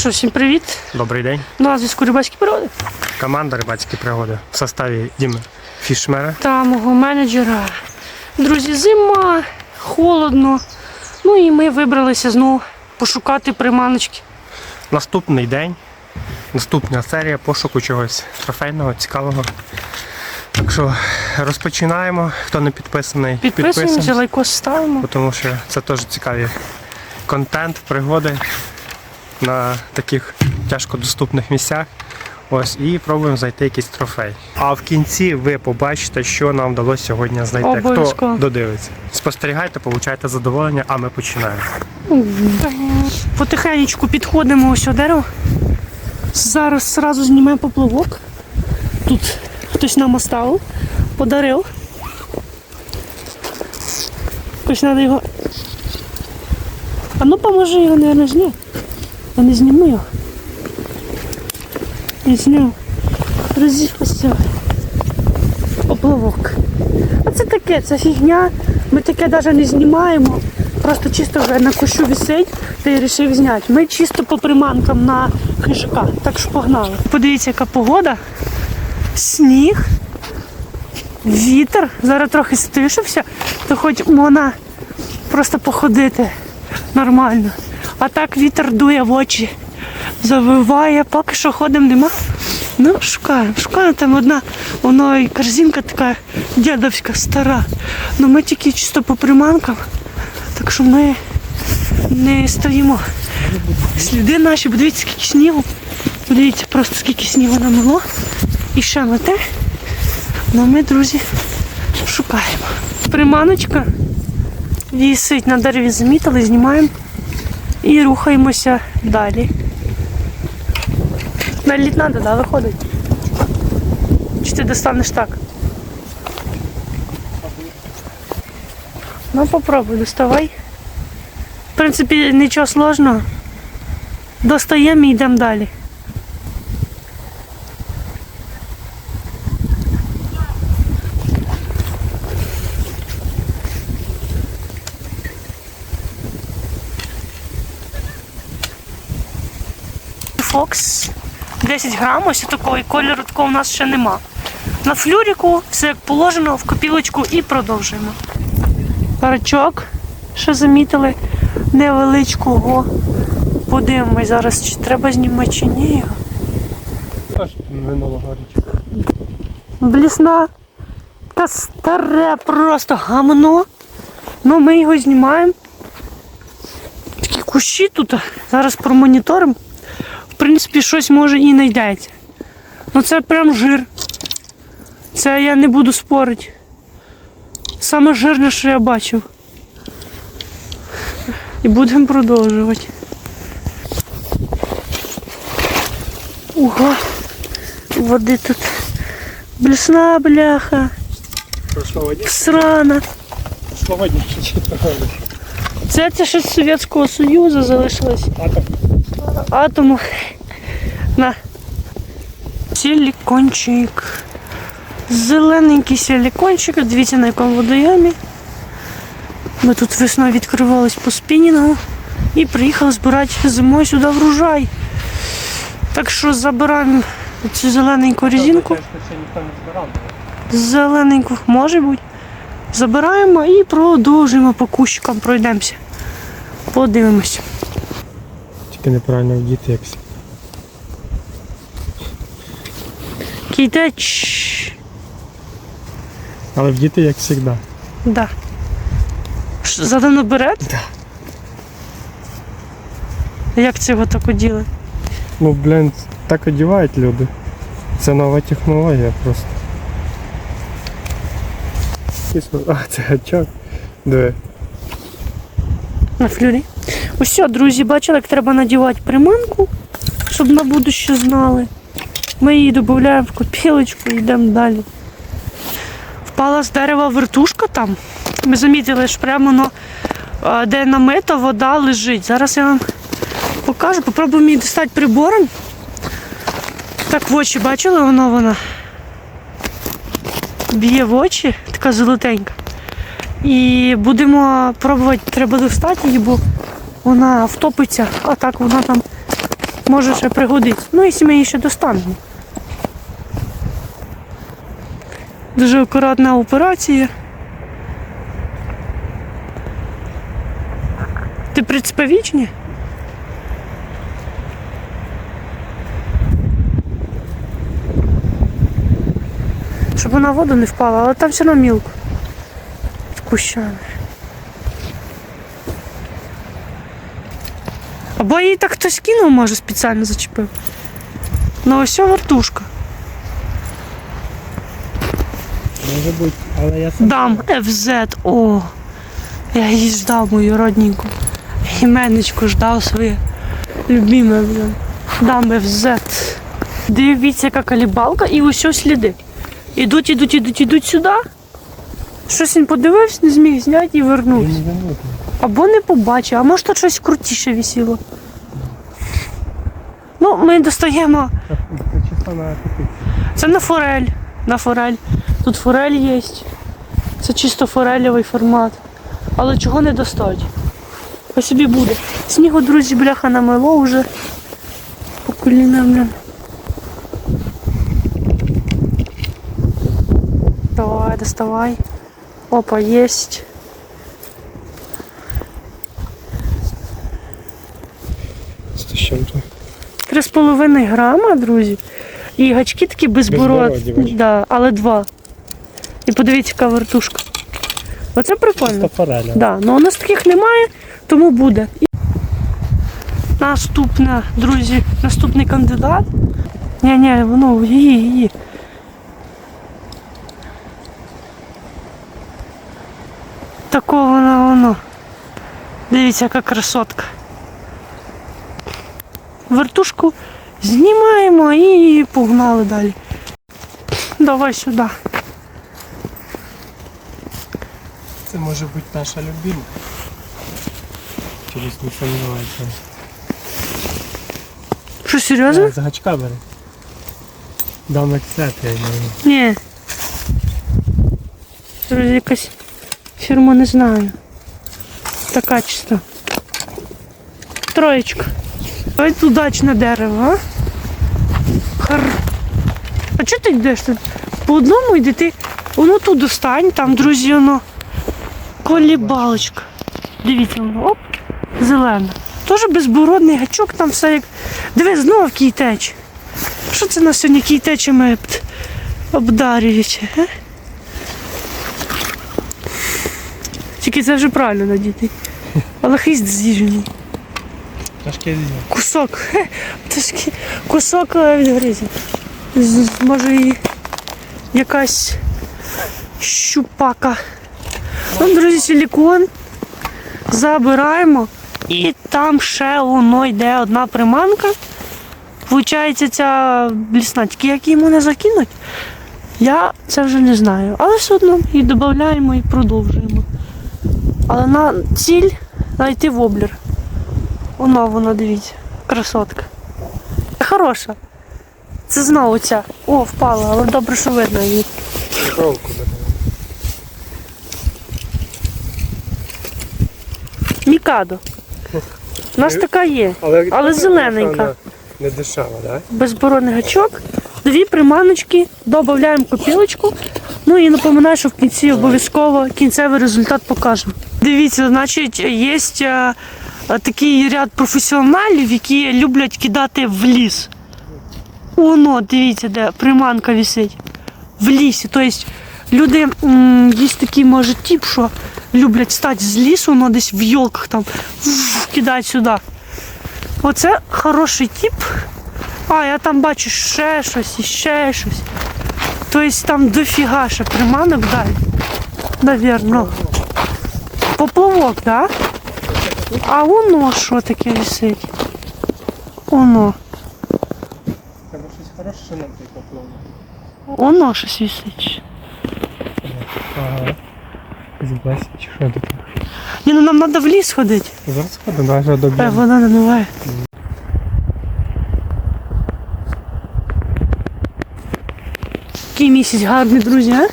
Що, всім привіт. Добрий день. На зв'язку рибацькі природи. Команда рибацькі пригоди в составі Діми Фішмера. Та мого менеджера. Друзі, зима, холодно. Ну і ми вибралися знову пошукати приманочки. Наступний день, наступна серія пошуку чогось трофейного, цікавого. Так що розпочинаємо. Хто не підписаний, Підписуємося, лайкос ставимо. тому що це теж цікавий контент, пригоди на таких тяжкодоступних місцях. Ось і пробуємо знайти якийсь трофей. А в кінці ви побачите, що нам вдалося сьогодні знайти. Хто додивиться. Спостерігайте, получайте задоволення, а ми починаємо. Потихенечку підходимо ось до дерева. Зараз зразу знімемо поплавок. Тут хтось нам оставив, подарив. Хоч треба його. А ну поможи його, мабуть, зняти. Я не зніму його. Не зніму. Розівпався. Поплавок. А це таке, це фігня. Ми таке навіть не знімаємо. Просто чисто вже на кущу висить, та вирішив зняти. Ми чисто по приманкам на хижака. Так що погнали. Подивіться, яка погода. Сніг, вітер. Зараз трохи стишився, то хоч можна просто походити нормально. А так вітер дує в очі, завиває, поки що ходимо нема. Ну, шукаємо, шукаємо. Там одна воно і корзинка така дядовська стара. Ну ми тільки чисто по приманкам. Так що ми не стоїмо. Сліди наші, подивіться, скільки снігу. Подивіться просто скільки снігу намило. І ще мете. Ну ми, друзі, шукаємо. Приманочка вісить на дереві, замітили, знімаємо і рухаємося далі. На лід треба, да, виходить. Чи ти достанеш так? Ну попробуй, доставай. В принципі, нічого сложного. Достаємо і йдемо далі. Фокс 10 грам, ось такого кольору такого у нас ще нема. На флюріку все як положено, в копілочку і продовжуємо. Парачок, що замітили, невеличкого. Подивимось зараз, чи треба знімати, чи ні. його. Теж минулого річка. Блісна. Та старе просто гамно. Ну ми його знімаємо. Такі кущі тут. Зараз промоніторимо. В принципі, щось може і знайдеться. Ну це прям жир. Це я не буду спорити. Саме жирне, що я бачив. І будемо продовжувати. Ого, води тут. Блесна, бляха, срана. Це це ще з Совєтського Союзу залишилось. Атом. Атому. На. Силікончик. Зелененький силікончик. Дивіться на якому водойомі. Ми тут весною відкривались по спінінгу і приїхали збирати зимою сюди врожай. Так що забираємо цю зелененьку резинку. Зелененьку, може бути. Забираємо і продовжуємо по кущикам пройдемося. Подивимось. Тільки неправильно вдіти якось. Кійте. чш. Але вдіти як завжди. Да. Ш- Задано берет? Да. Як це його так оділи? Ну, блін, так одягають люди. Це нова технологія просто. Кисло. А, це гачок. Диви. На флюрі. Ось друзі, бачили, як треба надівати приманку, щоб на будуще знали. Ми її додаємо в копілочку і йдемо далі. Впала з дерева вертушка там. Ми замітили, що прямо ну, а, де намита вода лежить. Зараз я вам покажу. Попробуємо її достати прибором. Так в очі бачили, воно вона б'є в очі, така золотенька. І будемо пробувати, треба достати її, бо вона втопиться, а так вона там може ще пригодиться. Ну, якщо ми її ще достанемо. Дуже акуратна операція. Ти принциповічні? Щоб вона в воду не впала, але там все одно мілко. Кущами. Або її так хтось кинув, може, спеціально зачепив. Ну ось ця вертушка. Може бути, але я сам. Дам FZ. О. Я її ждав, мою родненьку. Іменечко ждав своє любиме, блін. Дам FZ. Дивіться, яка калібалка і ось ось сліди. Ідуть, ідуть, ідуть, ідуть сюди. Щось він подивився, не зміг зняти і вернувся. Або не побачив, а може тут щось крутіше висіло. Ну, ми достаємо. Це на форель. На форель. Тут форель є. Це чисто форельовий формат. Але чого не достать? По собі буде. Снігу, друзі, бляха намело вже. По колінам, блін. Давай, доставай. Опа, єсть. 3,5 грама, друзі. І гачки такі безбородні, без да, але два. І подивіться, яка вертушка. Оце прикольно. Да, ну У нас таких немає, тому буде. І... Наступна, друзі, наступний кандидат. Ні, ні, воно її, її. Такого воно воно. Дивіться, яка красотка. Вертушку знімаємо і погнали далі. Давай сюди. Це може бути наша любима. Чогось не сумнівається. Що, серйозно? З гачка бери. Дам ексет, я думаю. Ні. Це якась фірма не знаю. Така чисто. Троєчка. Ой, удачне дерево, а? Хар. А чого ти йдеш тут? По одному йди ти. Воно тут достань, там, друзі, воно. Колібалочка. Дивіться, воно, оп, зелена. Теж безбородний гачок, там все як. Диви, знов кійтеч. Що це нас сьогодні кійтечами обдарюють? А? Тільки це вже правильно надіти. Але хист з'їжений. Трошки різно. Кусок. Хе, кусок від. Може і якась щупака. Ну, друзі, силікон. Забираємо. І там ще воно йде одна приманка. Получається, ця лісна, тільки як її можна закинуть, я це вже не знаю. Але все одно і додаємо і продовжуємо. Але на ціль знайти воблер. Воно, воно, дивіться, красотка. Хороша. Це знову ця. О, впала, але добре, що видно її. Мікадо. У нас така є. Але зелененька. Не дешева, так? Безборонний гачок, дві приманочки, додаємо копілочку. Ну і напоминаю, що в кінці обов'язково кінцевий результат покажемо. Дивіться, значить, є е, такий ряд професіоналів, які люблять кидати в ліс. Воно, дивіться, де приманка висить. В лісі. Тобто люди є такий, може, тип, що люблять стати з лісу, воно десь в йолках там кидають сюди. Оце хороший тип. А, я там бачу ще щось і ще щось. Тобто там дофіга ще приманок далі. Навірно. Поплавок, так? Да? А воно що таке висить? Воно. Треба щось хороше на цей поплавок. Воно щось висить. Ага. Збась, чи що таке? Ні, ну нам треба в ліс ходити. Зараз ходимо, навіть до Е, біля. вода намиває. Який місяць гарний, друзі, а?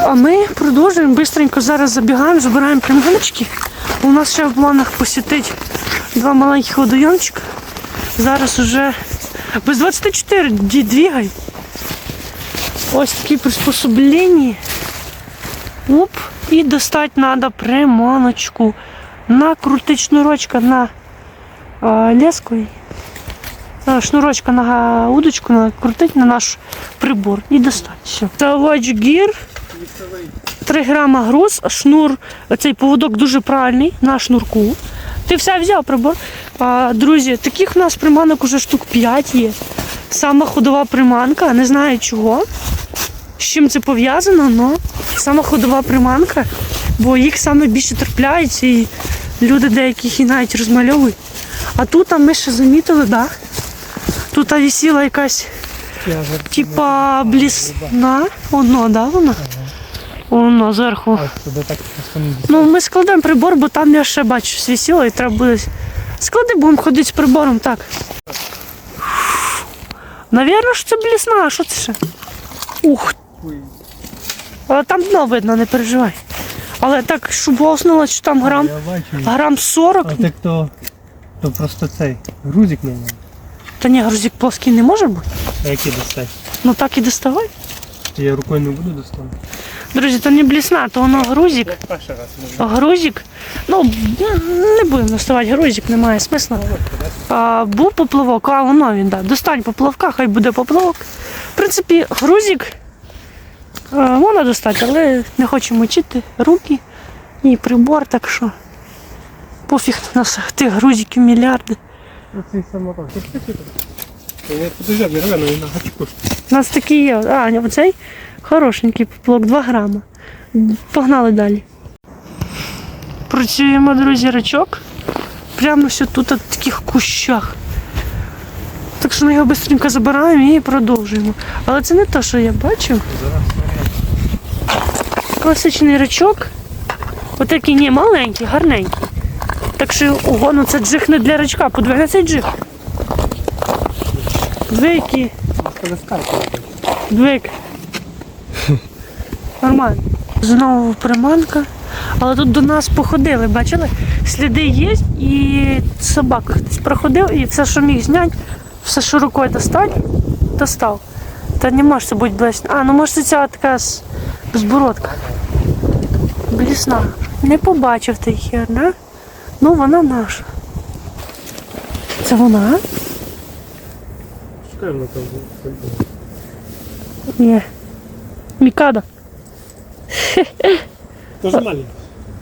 А ми продовжуємо бистренько зараз забігаємо, забираємо приманочки. У нас ще в планах посітити два маленьких водойомчика. Зараз уже без 24 ді- двігай. Ось такі приспособлення. Оп, і достати треба приманочку. Накрутить шнурочка на леску. Шнурочка на удочку накрутить на наш прибор і достати. Все. Savage Gear. 3 грама груз, шнур, цей поводок дуже правильний на шнурку. Ти все взяв прибор. А, друзі, таких у нас приманок уже штук 5 є. Сама ходова приманка, не знаю чого. З чим це пов'язано, але сама ходова приманка, бо їх саме більше трапляється і люди деякі їх і навіть розмальовують. А тут а ми ще замітили, да? Тут а, висіла якась типа блісна. Воно, да, вона? Воно зверху. Ну, ми складемо прибор, бо там я ще бачу щось висіло і треба буде. Склади, будемо ходити з прибором, так. Навірно, що це блісна, а що це ще? Ух. Але там дно видно, не переживай. Але так, щоб оснуло, що там грам, грам 40. А так то, то просто цей грузик не має. Та ні, грузик плоский не може бути. А який достать? Ну так і доставай. Я рукою не буду доставати. Друзі, то не блісна, то воно грузик. Грузик. Ну, не будемо доставати грузик, немає смисла. А, був поплавок, а воно він, да. Достань поплавка, хай буде поплавок. В принципі, грузик а, можна достати, але не хочу мочити руки і прибор, так що пофіг на нас тих грузиків мільярди. У нас такі є. А, оцей хорошенький поплавок, 2 грама. Погнали далі. Працюємо, друзі, рачок. Прямо все тут в таких кущах. Так що ми його швидко забираємо і продовжуємо. Але це не те, що я бачив. Класичний рачок. Отакий ні, маленький, гарненький. Так що, ого, ну це джиг не для рачка, подивись на цей джиг. Дві Двик. Нормально. Знову приманка. Але тут до нас походили, бачили? Сліди є і собак хтось проходив і все, що міг зняти, все, що рукою достати, достав. Та не може це бути блесна. А, ну може це ця така з збородка. Блісна. Не побачив ти хер, да? Ну вона наша. Це вона? Шукай воно там. Ні. Мікада. Тоже маленький.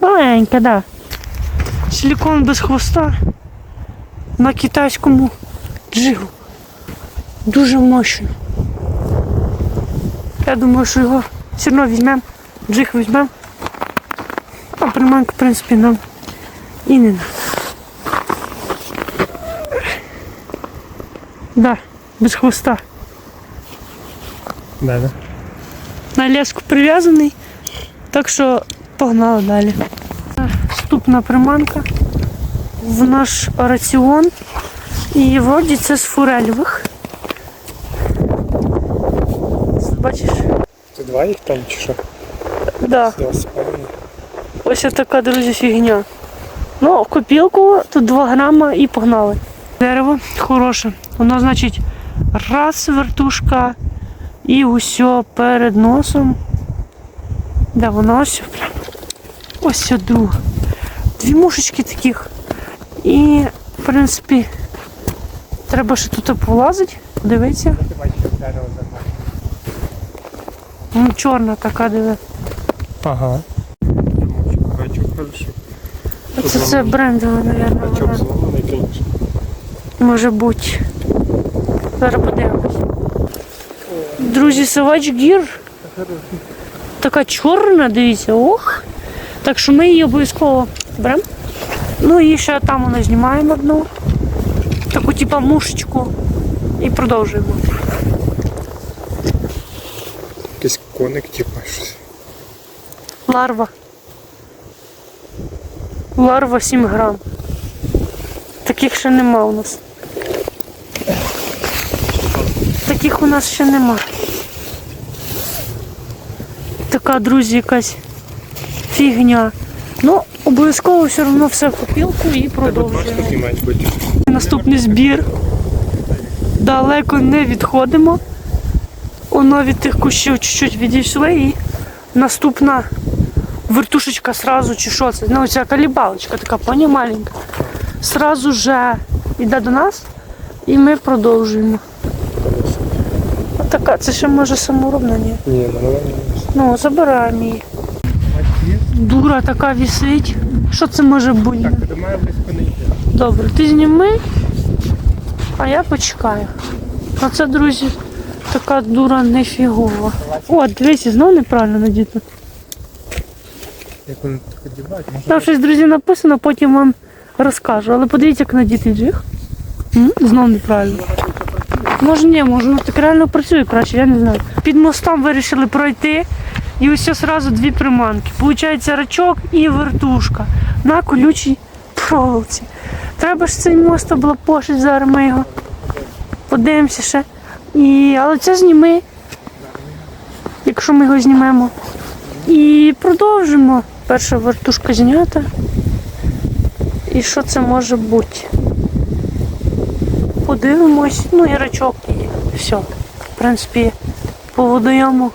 Маленька, да. Силикон без хвоста на китайському джигу. Дуже мощно. Я думаю, що його все одно візьмемо, джиг візьмемо. А приманка, в принципі, нам і не треба. Да, без хвоста. Да, да. на леску прив'язаний. Так що погнали далі. Наступна приманка в наш раціон. І вроді це з фурельових. Бачиш? Це два їх там чи що? Да. Ось така, друзі, фігня. Ну, копілку, тут 2 грама і погнали. Дерево хороше. Воно, значить, раз вертушка і усе перед носом. Де воно ось прям. Ось друга. Дві мушечки таких. І, в принципі, треба ще тут полазити, подивитися. Ну, чорна така, диви. Ага. Хорошо. Це, це брендова, мабуть. Може бути. Зараз подивимось. Друзі, Savage Gear. Така чорна, дивіться, ох. Так що ми її обов'язково беремо. Ну і ще там вона знімаємо одну. Таку типа мушечку. І продовжуємо. Якийсь коник, типа щось. Ларва. Ларва 7 грам. Таких ще нема у нас. Таких у нас ще нема. Така, друзі, якась фігня. Ну, обов'язково все одно все в копілку і продовжуємо. Наступний збір. далеко не відходимо. Воно від тих кущів чуть-чуть відійшли і наступна вертушечка сразу чи що це? Ну, ця калібалочка така, поні маленька. Сразу же йде до нас і ми продовжуємо. Отака, це ще може саморобна, ні? Ні, ну Ну, забираємо її. Дура така вісить. Що це може бути? Так, мене близько не йти. Добре, ти зніми, а я почекаю. А це, друзі, така дура нефігова. О, дивись, знову неправильно надіто. Як вони так одягають, може Там щось, друзі, написано, потім вам розкажу. Але подивіться, як надіти джиг. М? Знов неправильно. Може ні, може ну так реально працює краще, я не знаю. Під мостом вирішили пройти. І ось одразу дві приманки. Получається рачок і вертушка на колючій проволоці. Треба ж цей мост облапошити, зараз ми його подивимося ще. І... Але це зніми, якщо ми його знімемо. І продовжимо. Перша вертушка знята. І що це може бути? Подивимось. Ну і рачок і все. В принципі, по водойому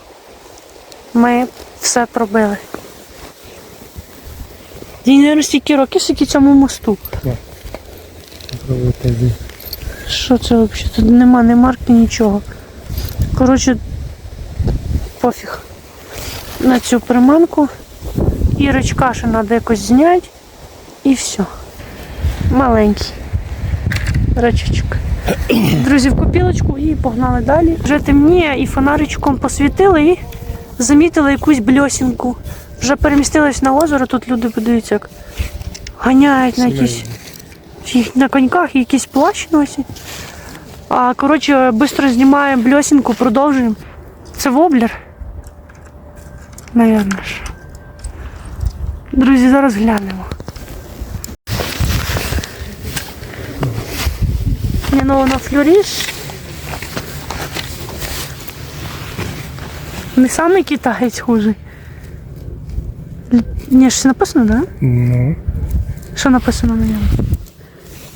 ми все пробили. Дій, не стільки років, скільки цьому мосту. Що це взагалі? Тут нема ні марки, нічого. Коротше, пофіг. На цю приманку. І рачка ще треба якось зняти. І все. Маленький. Рачечок. Друзі, в копілочку і погнали далі. Вже темніє, і фонаричком посвітили і замітили якусь бльосінку. Вже перемістились на озеро, тут люди подивіться, як ганяють на якісь на коньках і якийсь плащ носять. А коротше, швидко знімаємо бльосінку, продовжуємо. Це воблер. Наверно ж. Друзі, зараз глянемо. Ні, ну воно флюріш. Не самий китаєць хужий. Л- Ні, ж написано, так? Да? Ну, Що написано на ньому?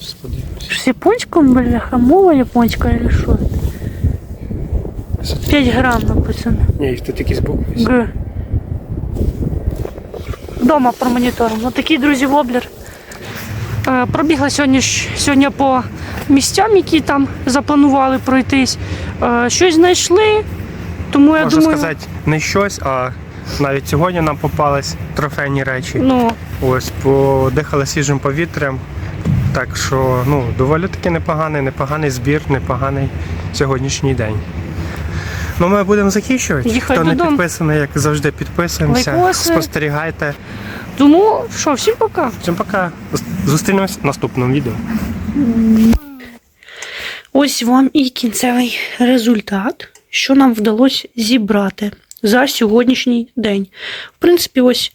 сподіваюся. З японськом, бляха, мова японська или що? 5 грам написано. Ні, їх тут якісь букви. Г. Дома промоніторимо. Ось такий, друзі, воблер. Е, Пробігла сьогодні, сьогодні по місцям, які там запланували пройтись. Е, Щось знайшли, тому я Можна думаю. сказати, не щось, а навіть сьогодні нам попались трофейні речі. Ну, Ось подихали свіжим повітрям. Так що ну, доволі таки непоганий, непоганий збір, непоганий сьогоднішній день. Ну, ми будемо закінчувати. Їхати Хто не додому. підписаний, як завжди, підписуємося, Лайкоси. спостерігайте. тому що, всім пока. Всім пока. Зустрінемось в наступному відео. Ось вам і кінцевий результат, що нам вдалося зібрати за сьогоднішній день. В принципі, ось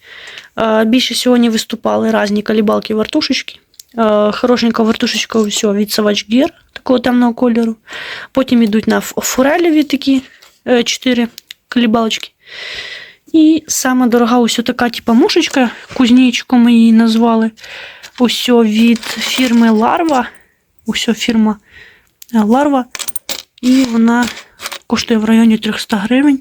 е, більше сьогодні виступали різні калібалки вартушечки. Е, Хорошенька вартушечка все від Savage Gear, такого темного кольору. Потім йдуть на форелеві такі е, чотири калібалочки. І саме дорога ось така, типа мушечка, кузнечиком ми її назвали. Ось від фірми Ларва. Ось фірма е, ларва, і вона коштує в районі 300 гривень.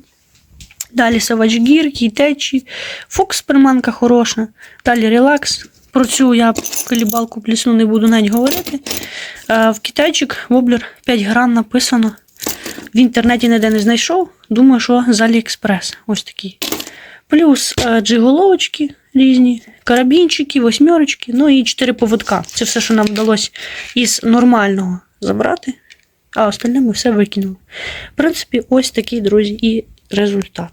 Далі Gear, Кейтечі, Фокс приманка хороша. Далі релакс. Про цю я калібалку плісну не буду навіть говорити. Е, В китайчик воблер 5 грам написано. В інтернеті ніде не знайшов. Думаю, що з Аліекспрес. Ось такий. Плюс е, джиголовочки різні, карабінчики, восьмерочки, ну і 4 поводка. Це все, що нам вдалося із нормального забрати, а остальне ми все викинули. В принципі, ось такий, друзі, і результат.